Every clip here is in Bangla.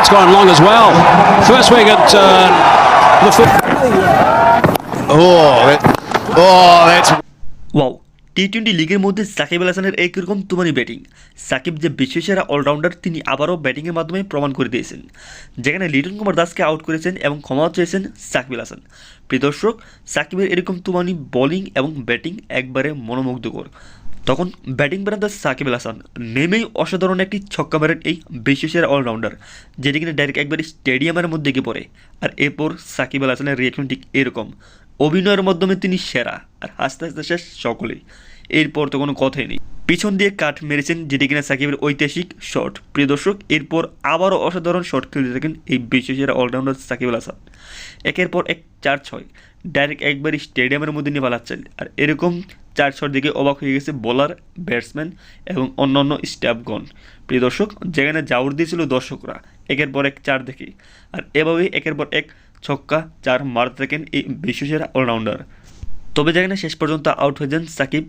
that's gone long as well. First swing at uh, the foot. Oh, that, oh, that's wow T twenty লিগের মধ্যে সাকিব আল হাসানের একরকম তুমানি ব্যাটিং সাকিব যে বিশ্বসেরা অলরাউন্ডার তিনি আবারও ব্যাটিংয়ের মাধ্যমে প্রমাণ করে দিয়েছেন যেখানে লিটন কুমার দাসকে আউট করেছেন এবং ক্ষমাও চেয়েছেন সাকিব আল হাসান প্রিয় দর্শক সাকিবের এরকম তুমানি বোলিং এবং ব্যাটিং একবারে মনোমুগ্ধকর তখন ব্যাটিং বানাতে সাকিব আল হাসান নেমেই অসাধারণ একটি ছক্কা মারেন এই বিশ্বসেরা অলরাউন্ডার যেটি কিনা ডাইরেক্ট একবারে স্টেডিয়ামের মধ্যে গিয়ে পড়ে। আর এরপর সাকিব আল হাসানের রিয়াকশন ঠিক এরকম। অভিনয়ের মাধ্যমে তিনি সেরা, আর হাসতে হাসতে শেষ সকলেই। এরপর তো কোনো কথাই নেই। পিছন দিয়ে কাট মেরেছেন, যেটি কিনা সাকিবের ঐতিহাসিক শট প্রিয় দর্শক, এরপর আবারও অসাধারণ শট খেলতে থাকেন এই বিশ্বসেরা অলরাউন্ডার সাকিব আল হাসান। একের পর এক চার ছয় ডাইরেক্ট একবারই স্টেডিয়ামের মধ্যে নিয়ে পালাচ্ছেন। আর এরকম চার ছট দিকে অবাক হয়ে গেছে বোলার, ব্যাটসম্যান এবং অন্যান্য স্টাফগণ। প্রিয় দর্শক, যেখানে জাউর দিয়েছিল দর্শকরা, একের পর এক চার দেখে। আর এভাবেই একের পর এক ছক্কা, চার মারতে থাকেন এই বিশ্বসেরা অলরাউন্ডার। তবে যেখানে শেষ পর্যন্ত আউট হয়ে যান সাকিব,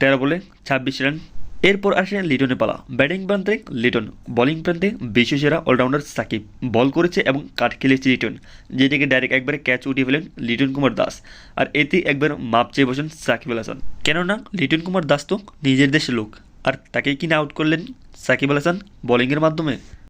তেরো বলে ছাব্বিশ রান এরপর আসেন লিটনে পালা। ব্যাটিং প্রান্তে লিটন, বোলিং প্রান্তে বিশ্বসেরা অলরাউন্ডার সাকিব। বল করেছে এবং কাঠ খেলেছে লিটন, যেটিকে ডাইরেক্ট একবারে ক্যাচ উঠিয়ে ফেলেন লিটন কুমার দাস। আর এতে একবার মাপ চেয়ে বসেন সাকিব আল হাসান। কেননা, লিটন কুমার দাস তো নিজের দেশের লোক। আর তাকে কিনে আউট করলেন সাকিব আল হাসান বোলিংয়ের মাধ্যমে?